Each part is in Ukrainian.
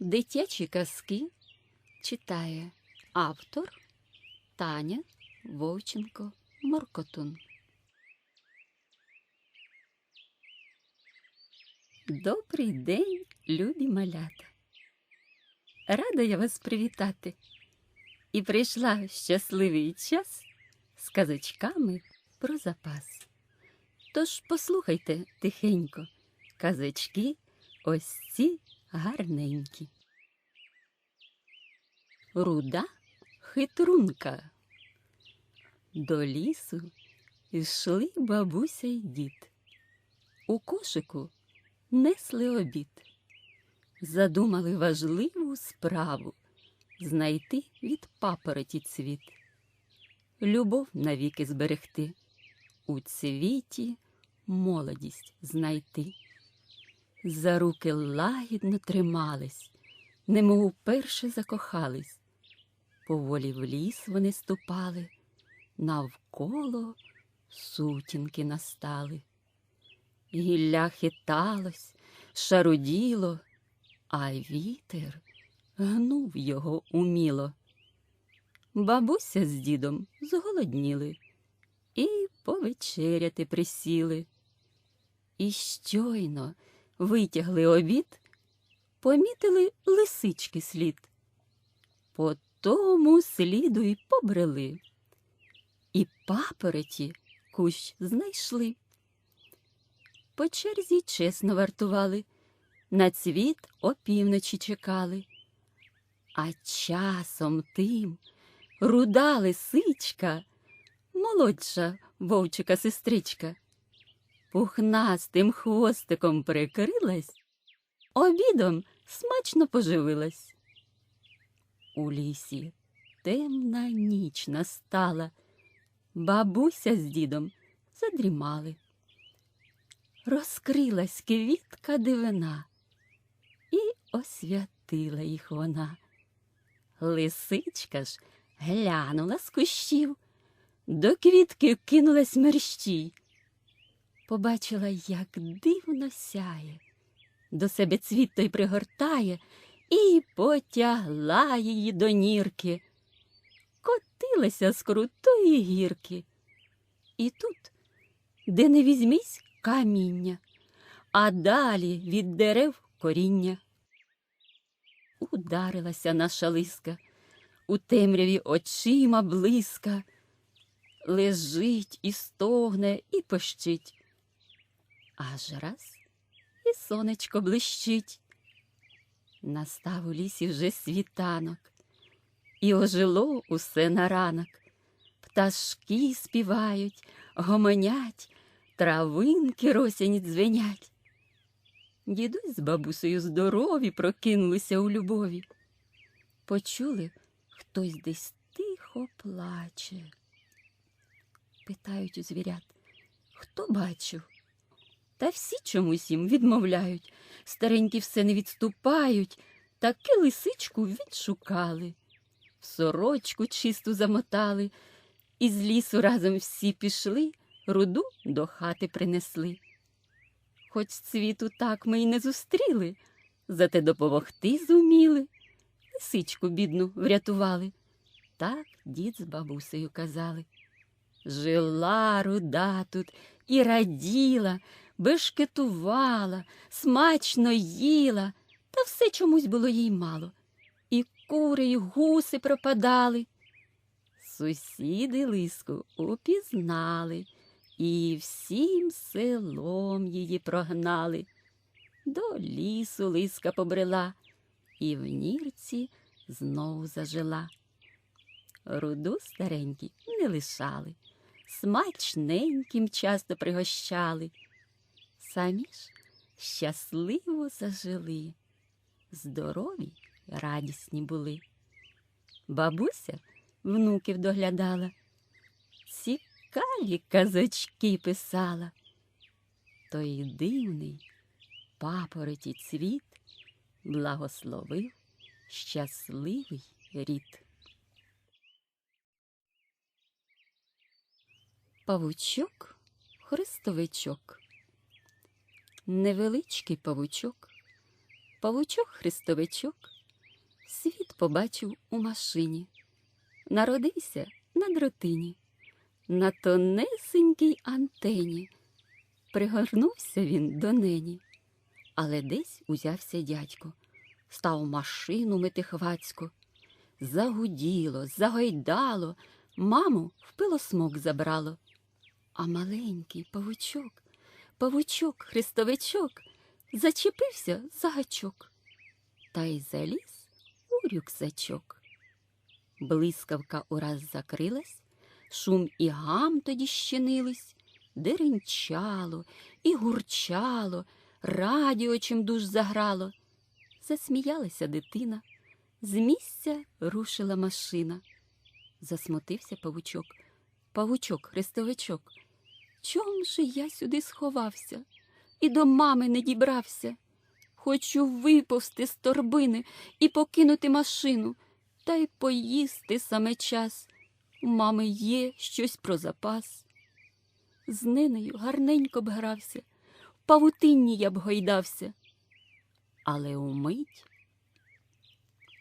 Дитячі казки читає автор Таня Вовченко Моркотун. Добрий день, любі малята. Рада я вас привітати. І прийшла щасливий час з казочками про запас. Тож послухайте тихенько казочки ось ці гарненькі. Руда хитрунка. До лісу йшли бабуся й дід. У кошику несли обід. Задумали важливу справу знайти від папороті цвіт, любов навіки зберегти, у цвіті молодість знайти. За руки лагідно тримались, немов уперше закохались. Поволі в ліс вони ступали, навколо сутінки настали. Гілля хиталось, шаруділо, а вітер гнув його уміло. Бабуся з дідом зголодніли і повечеряти присіли. І щойно витягли обід, помітили лисички слід. По тому сліду й побрели, і папороті кущ знайшли. По черзі чесно вартували, на цвіт опівночі чекали. А часом тим руда лисичка, молодша вовчика сестричка, пухнастим хвостиком прикрилась, обідом смачно поживилась. У лісі темна ніч настала, бабуся з дідом задрімали. Розкрилась квітка дивина, і освятила їх вона. Лисичка ж глянула з кущів, до квітки кинулась мерщій. Побачила, як дивно сяє, до себе цвіт той пригортає і потягла її до нірки. Котилася з крутої гірки. І тут, де не візьмись, каміння, а далі від дерев коріння. Ударилася наша лиска, у темряві очима блиска, лежить і стогне, і пощить. Аж раз і сонечко блищить. Настав у лісі вже світанок, і ожило усе на ранок. Пташки співають, гомонять, травинки росяні дзвенять. Дідусь з бабусею здорові прокинулися у любові. Почули, хтось десь тихо плаче. Питають у звірят, хто бачив? Та всі чомусь їм відмовляють, старенькі все не відступають, таки лисичку відшукали, в сорочку чисту замотали, і з лісу разом всі пішли, руду до хати принесли. Хоч світу так ми й не зустріли, зате допомогти зуміли, лисичку бідну врятували. Так дід з бабусею казали. Жила руда тут і раділа, бешкетувала, смачно їла, та все чомусь було їй мало. І кури, і гуси пропадали. Сусіди лиску упізнали і всім селом її прогнали. До лісу лиска побрела і в нірці знов зажила. Руду старенькі не лишали, смачненьким часто пригощали. Самі ж щасливо зажили, здорові, радісні були. Бабуся внуків доглядала, цікаві казочки писала. Той дивний папороті цвіт благословив щасливий рід. Павучок хрестовичок. Невеличкий павучок Павучок-хрестовичок світ побачив у машині. Народився на дротині, на тонесенькій антені. Пригорнувся він до нені, але десь узявся дядько, став машину мити хвацько. Загуділо, загойдало, маму в пилосмок забрало. А маленький павучок, павучок, хрестовичок, зачепився за гачок та й заліз у рюкзачок. Блискавка ураз закрилась, шум і гам тоді щинились, деренчало і гурчало, радіо чимдуж заграло. Засміялася дитина, з місця рушила машина. Засмутився павучок. Павучок, хрестовичок. Чом же я сюди сховався і до мами не дібрався? Хочу виповзти з торбини і покинути машину, та й поїсти саме час. У мами є щось про запас. З ненею гарненько б грався, в павутинні я б гойдався. Але умить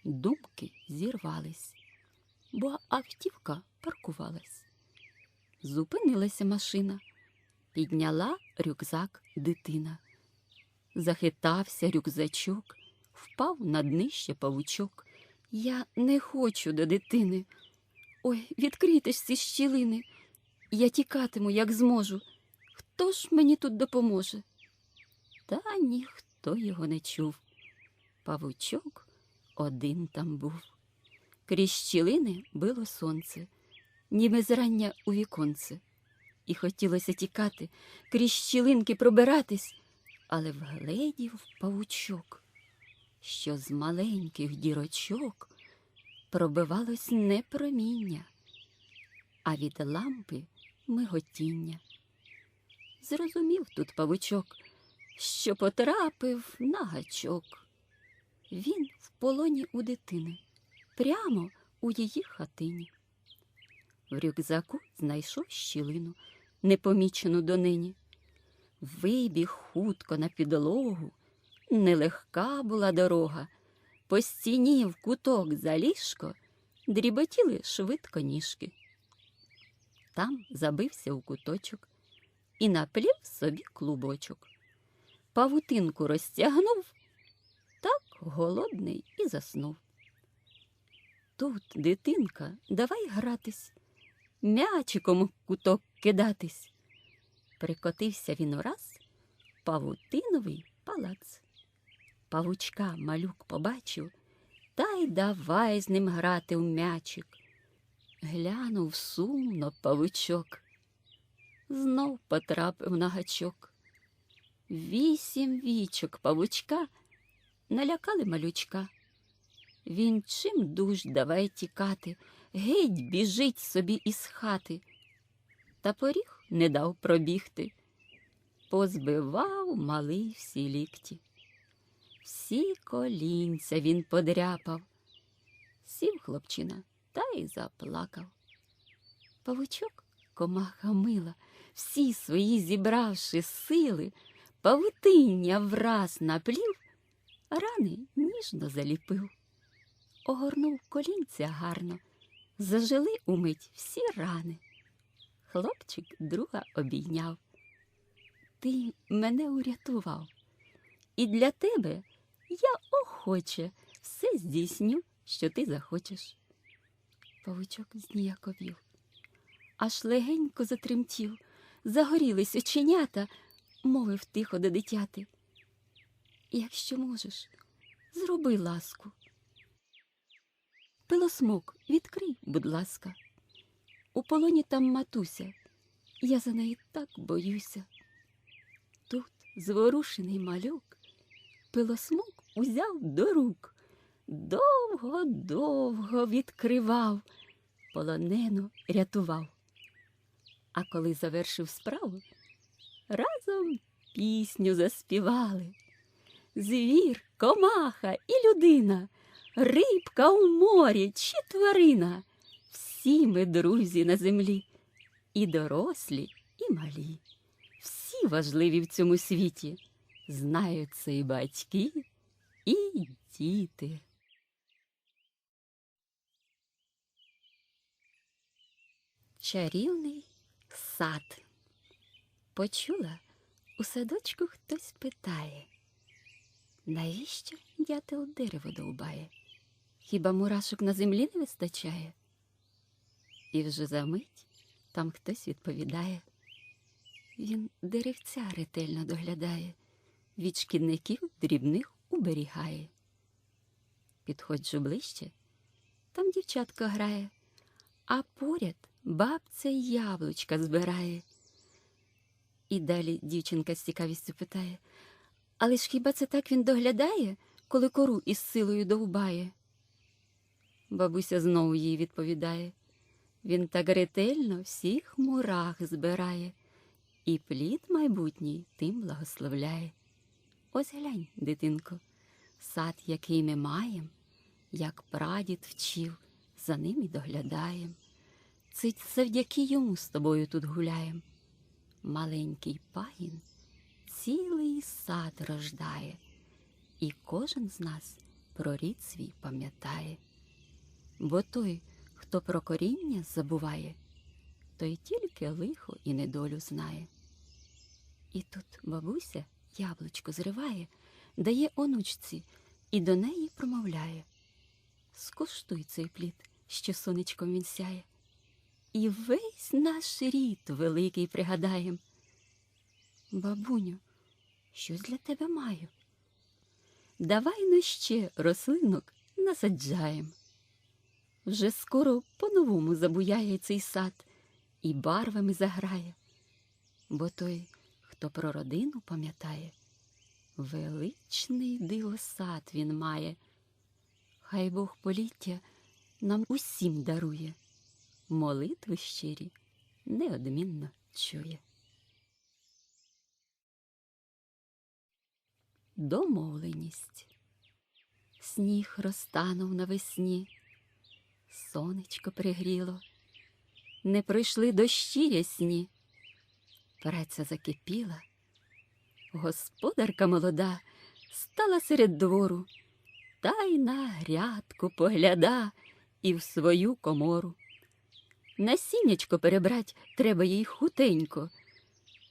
думки зірвались, бо автівка паркувалась. Зупинилася машина, підняла рюкзак дитина. Захитався рюкзачок, впав на днище павучок. Я не хочу до дитини. Ой, відкрийте ж ці щілини. Я тікатиму, як зможу. Хто ж мені тут допоможе? Та ніхто його не чув. Павучок один там був. Крізь щілини било сонце, ніби зрання у віконце. І хотілося тікати, крізь щілинки пробиратись, але вгледів павучок, що з маленьких дірочок пробивалось не проміння, а від лампи миготіння. Зрозумів тут павучок, що потрапив на гачок. Він в полоні у дитини, прямо у її хатині. В рюкзаку знайшов щілину, непомічену донині. Вибіг хутко на підлогу, нелегка була дорога. По стіні в куток за ліжко дріботіли швидко ніжки. Там забився у куточок і наплів собі клубочок. Павутинку розтягнув, так голодний і заснув. Тут, дитинка, давай гратись, м'ячиком куток кидатись. Прикотився він ураз павутиновий палац. Павучка малюк побачив, та й давай з ним грати в м'ячик. Глянув сумно павучок, знов потрапив на гачок. Вісім вічок павучка налякали малючка. Він чим дуж давай тікати, геть біжить собі із хати. Та поріг не дав пробігти, позбивав малий всі лікті. Всі колінця він подряпав, сів хлопчина та й заплакав. Павучок комаха мила, всі свої зібравши сили, павутиння враз наплів, рани ніжно заліпив, огорнув колінця гарно, зажили умить всі рани. Хлопчик друга обійняв. Ти мене урятував, і для тебе я охоче все здійсню, що ти захочеш. Павучок зніяковів, аж легенько затремтів, загорілись оченята, мовив тихо до дитяти. Якщо можеш, зроби ласку. Пилосмок, відкрий, будь ласка. У полоні там матуся, я за неї так боюся. Тут зворушений малюк, пилосмок узяв до рук, довго-довго відкривав, полонену рятував. А коли завершив справу, разом пісню заспівали. Звір, комаха і людина, рибка у морі чи тварина. Всі ми друзі на землі, і дорослі, і малі. Всі важливі в цьому світі. Знають це і батьки, і діти. Чарівний сад. Почула, у садочку хтось питає, навіщо дятел дерево довбає? Хіба мурашок на землі не вистачає? І вже за мить там хтось відповідає. Він деревця ретельно доглядає, від шкідників дрібних уберігає. Підходжу ближче, там дівчатка грає, а поряд бабця яблучка збирає. І далі дівчинка з цікавістю питає Але ж хіба це так він доглядає, коли кору із силою довбає? Бабуся знову їй відповідає Він так ретельно всіх мурах збирає, і плід майбутній тим благословляє. Ось глянь, дитинко, сад, який ми маєм, як прадід вчив, за ним і доглядаєм. Це завдяки йому з тобою тут гуляєм. Маленький пагін цілий сад рождає, і кожен з нас про рід свій пам'ятає. Бо той, хто про коріння забуває, той тільки лихо і недолю знає. І тут бабуся яблучко зриває, дає онучці і до неї промовляє. Скуштуй цей плід, що сонечком він сяє, і весь наш рід великий пригадаєм. Бабуню, щось для тебе маю. Давай ну ще рослинок насаджаєм. Вже скоро по-новому забуяє цей сад і барвами заграє, бо той, хто про родину пам'ятає, величний дивосад він має. Хай Бог поліття нам усім дарує, молитви щирі неодмінно чує. Домовленість. Сніг розтанув навесні, сонечко пригріло, не пройшли дощі ясні, праця закипіла, господарка молода стала серед двору, та й на грядку погляда і в свою комору. Насіннячко перебрать треба їй хутенько,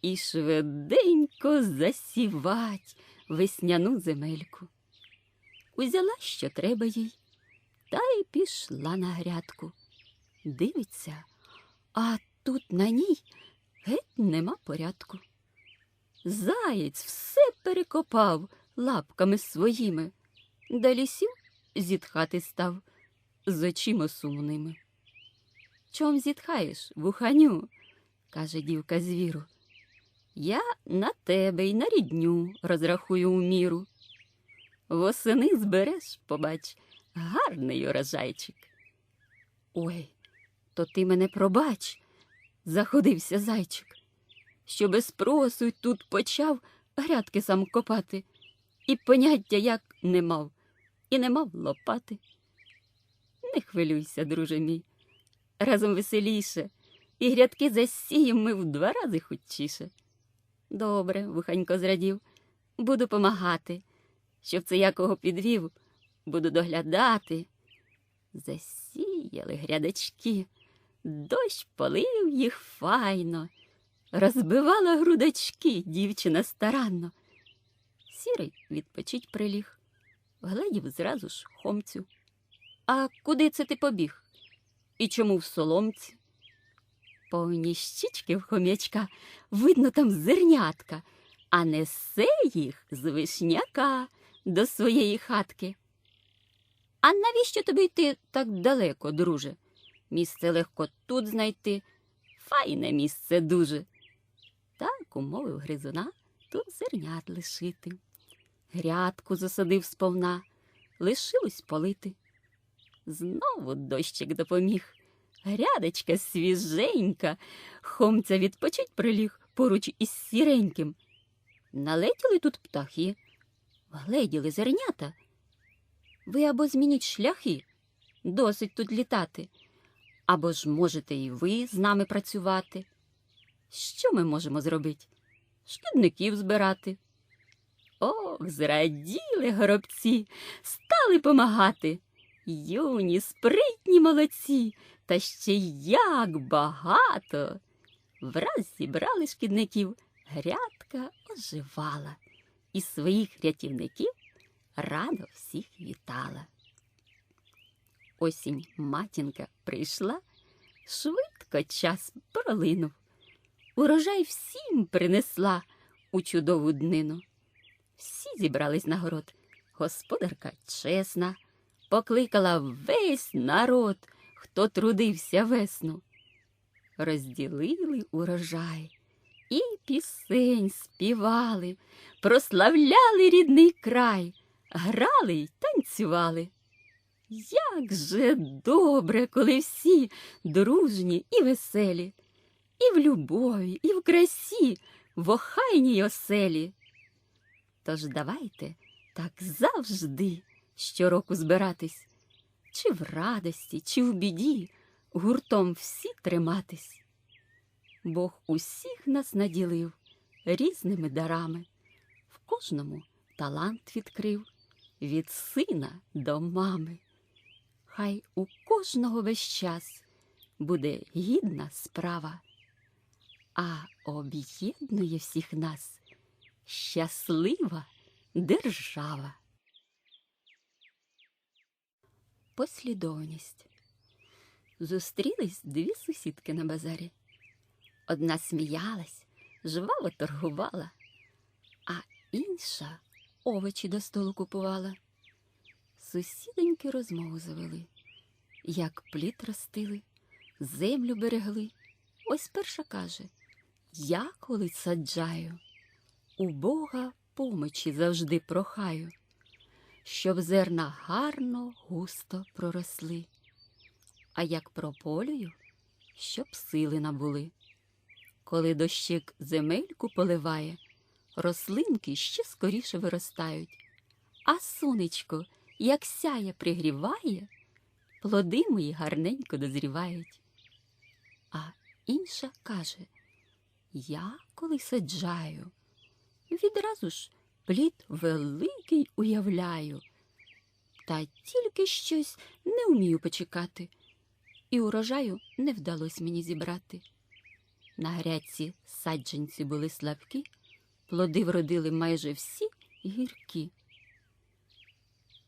і швиденько засівать весняну земельку. Узяла, що треба їй, та й пішла на грядку. Дивиться, а тут на ній геть нема порядку. Заєць все перекопав лапками своїми, далі сів зітхати став з очима сумними. Чом зітхаєш, вуханю? каже дівка звіру. Я на тебе й на рідню розрахую у міру. Восени збереш, побач, гарний урожайчик. Ой, то ти мене пробач, заходився зайчик, що без спросу тут почав грядки сам копати, і поняття як не мав, і не мав лопати. Не хвилюйся, друже мій, разом веселіше, і грядки засієм ми в два рази хутчіше. Добре, вуханько зрадів, буду помагати, щоб це якого підвів, буду доглядати. Засіяли грядочки, дощ полив їх файно, розбивала грудочки дівчина старанно. Сірий відпочить приліг, гледів зразу ж хомцю. А куди це ти побіг? І чому в соломці? Повні щічки в хом'ячка, видно там зернятка, а несе їх з вишняка до своєї хатки. А навіщо тобі йти так далеко, друже? Місце легко тут знайти, файне місце дуже. Так умовив гризуна тут зернят лишити. Грядку засадив сповна, лишилось полити. Знову дощик допоміг. Грядочка свіженька, хомця відпочить приліг поруч із сіреньким. Налетіли тут птахи, гледіли зернята. Ви або змініть шляхи, досить тут літати, або ж можете і ви з нами працювати. Що ми можемо зробити? Шкідників збирати. Ох, зраділи горобці, стали помагати. Юні, спритні молодці, та ще як багато. Враз зібрали шкідників, грядка оживала, і своїх рятівників радо всіх вітала. Осінь матінка прийшла, швидко час пролинув. Урожай всім принесла у чудову днину. Всі зібрались на город. Господарка чесна, покликала весь народ, хто трудився весну. Розділили урожай і пісень співали, прославляли рідний край, грали й танцювали. Як же добре, коли всі дружні і веселі, і в любові, і в красі, в охайній оселі. Тож давайте так завжди щороку збиратись, чи в радості, чи в біді, гуртом всі триматись. Бог усіх нас наділив різними дарами, в кожному талант відкрив від сина до мами. Хай у кожного весь час буде гідна справа, а об'єднує всіх нас щаслива держава. Послідовність. Зустрілись дві сусідки на базарі. Одна сміялась, жваво торгувала, а інша овочі до столу купувала. Сусідоньки розмову завели, як плід ростили, землю берегли. Ось перша каже Я коли саджаю, у Бога помочі завжди прохаю, щоб зерна гарно густо проросли. А як прополюю, щоб сили набули. Коли дощик земельку поливає, рослинки ще скоріше виростають, а сонечко, як сяє пригріває, плоди мої гарненько дозрівають. А інша каже Я коли саджаю, відразу ж плід великий уявляю, та тільки щось не вмію почекати, і урожаю не вдалось мені зібрати. На грядці саджанці були слабкі, плоди вродили майже всі гіркі.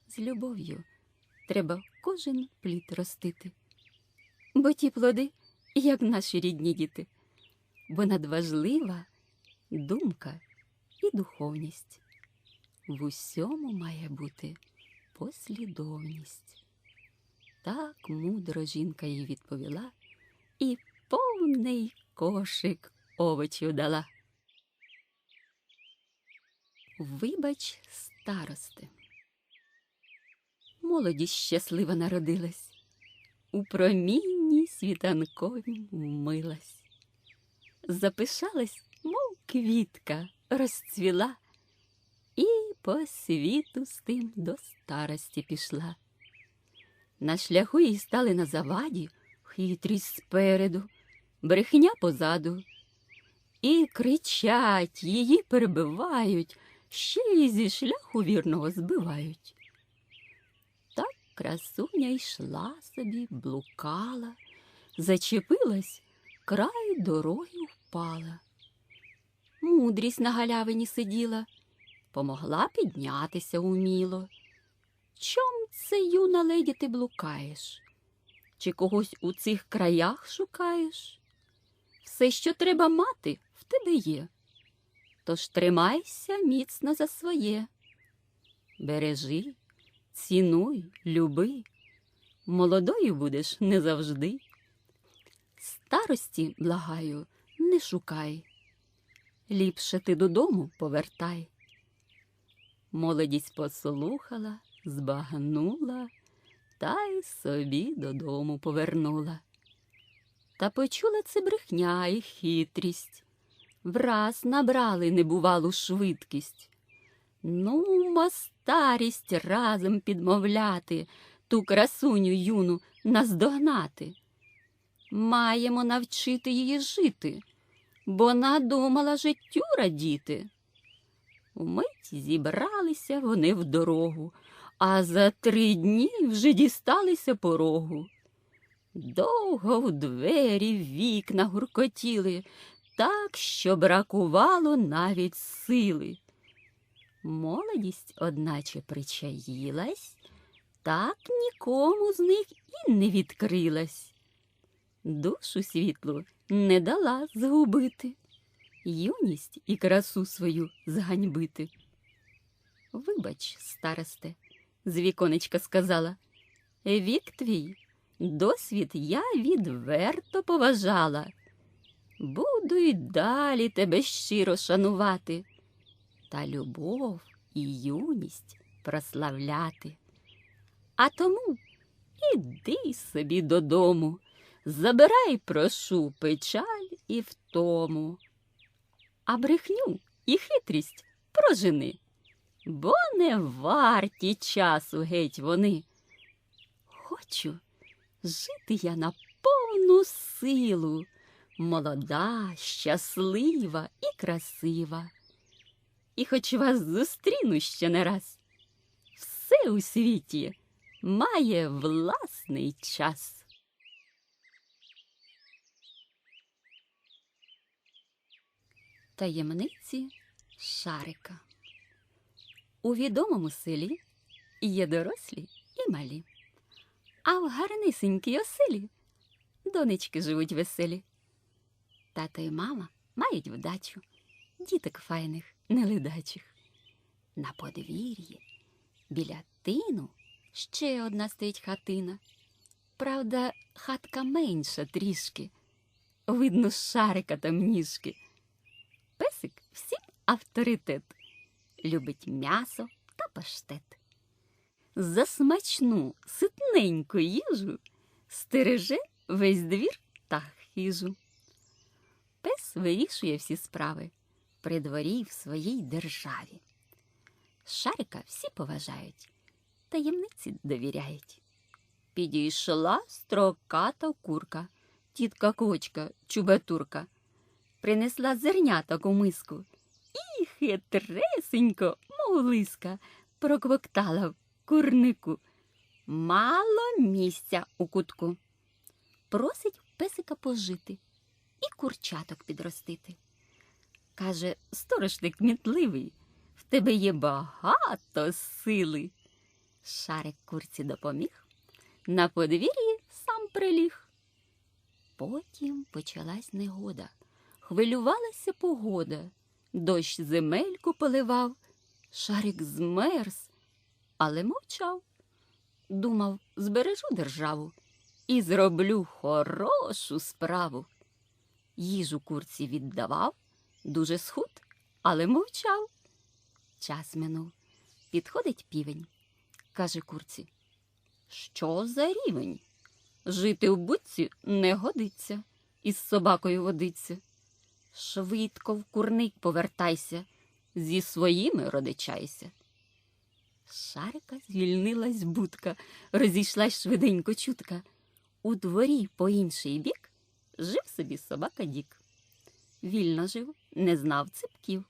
З любов'ю треба кожен плід ростити, бо ті плоди, як наші рідні діти, бо надважлива думка і духовність. В усьому має бути послідовність. Так мудро жінка їй відповіла і повний кошик овочів дала. Вибач, старости. Молодість щаслива народилась, у промінні світанковім вмилась, запишалась, мов квітка, розцвіла, і по світу з тим до старості пішла. На шляху їй стали на заваді хитрість спереду, брехня позаду. І кричать, її перебивають, ще й зі шляху вірного збивають. Так красуня йшла собі, блукала, зачепилась, край дороги впала. Мудрість на галявині сиділа, помогла піднятися уміло. Чом це, юна леді, ти блукаєш? Чи когось у цих краях шукаєш? Все, що треба мати, в тебе є. Тож тримайся міцно за своє. Бережи, цінуй, люби, молодою будеш не завжди. Старості, благаю, не шукай. Ліпше ти додому повертай. Молодість послухала, збагнула та й собі додому повернула. Та почула це брехня і хитрість, враз набрали небувалу швидкість. Ну, ма старість разом підмовляти, ту красуню юну наздогнати. Маємо навчити її жити, бо надумала життю радіти. Вмить зібралися вони в дорогу, а за три дні вже дісталися порогу. Довго в двері вікна гуркотіли, так, що бракувало навіть сили. Молодість, одначе, причаїлась, так нікому з них і не відкрилась. Душу світлу не дала згубити, юність і красу свою зганьбити. Вибач, старосте, з віконечка сказала, вік твій, досвід я відверто поважала. Буду й далі тебе щиро шанувати, та любов і юність прославляти. А тому іди собі додому, забирай, прошу, печаль і втому. А брехню і хитрість прожени, бо не варті часу геть вони. Хочу жити я на повну силу, молода, щаслива і красива. І хоч вас зустріну ще не раз, все у світі має власний час. Таємниці Шарика У відомому селі є дорослі і малі, а в гарнисенькій оселі донечки живуть веселі. Тато і мама мають вдачу, діток файних, неледачих. На подвір'ї біля тину ще одна стоїть хатина. Правда, хатка менша трішки. Видно, шарика там ніжки. Песик всім авторитет. Любить м'ясо та паштет. За смачну, ситненьку їжу стереже весь двір та хижу. Пес вирішує всі справи при дворі в своїй державі. Шарика всі поважають, таємниці довіряють. Підійшла строката курка, тітка кочка, чубатурка, принесла зерняток у миску і хитресенько, мов лиска, проквоктала в курнику. Мало місця у кутку. Просить песика пожити і курчаток підростити. Каже, сторожник кмітливий, в тебе є багато сили. Шарик курці допоміг, на подвір'ї сам приліг. Потім почалась негода, хвилювалася погода, дощ земельку поливав, шарик змерз, але мовчав. Думав, збережу державу і зроблю хорошу справу. Їжу курці віддавав, дуже схуд, але мовчав. Час минув. Підходить півень, каже курці. Що за рівень? Жити в будці не годиться, із собакою водиться. Швидко в курник повертайся, зі своїми родичайся. Шарика звільнилась будка, розійшлась швиденько чутка. У дворі по інший бік жив собі собака Дік. Вільно жив, не знав ципків,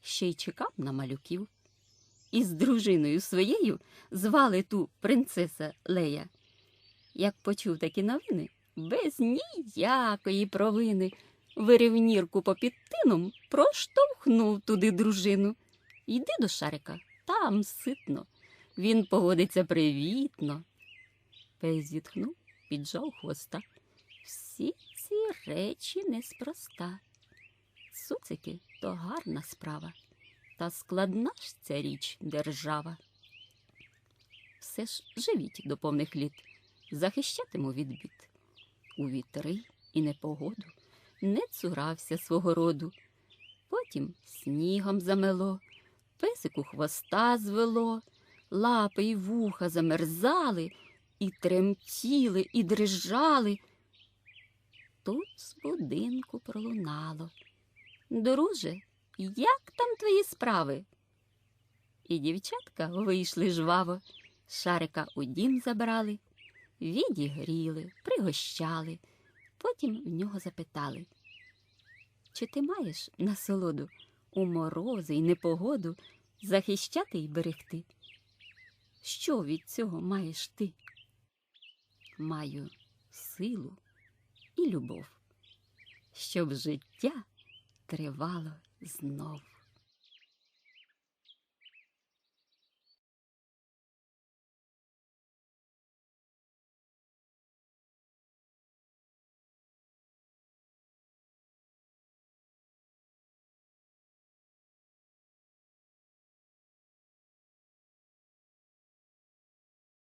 ще й чекав на малюків. Із дружиною своєю звали ту принцеса Лея. Як почув такі новини, без ніякої провини вирівнірку попід тином проштовхнув туди дружину. Йди до шарика, там ситно. Він поводиться привітно. Пес зітхнув, піджав хвоста. Всі ці речі неспроста. Цуцики то гарна справа, та складна ж ця річ держава. Все ж живіть до повних літ, захищатиму від бід. У вітри і непогоду не цурався свого роду. Потім снігом замело, песику хвоста звело, лапи й вуха замерзали, і тремтіли, і дрижали. Тут з будинку пролунало. Друже, як там твої справи? І дівчатка вийшли жваво, шарика у дім забрали, відігріли, пригощали, потім в нього запитали. Чи ти маєш насолоду у морози й непогоду захищати й берегти. Що від цього маєш ти? Маю силу і любов, щоб життя тривало знов.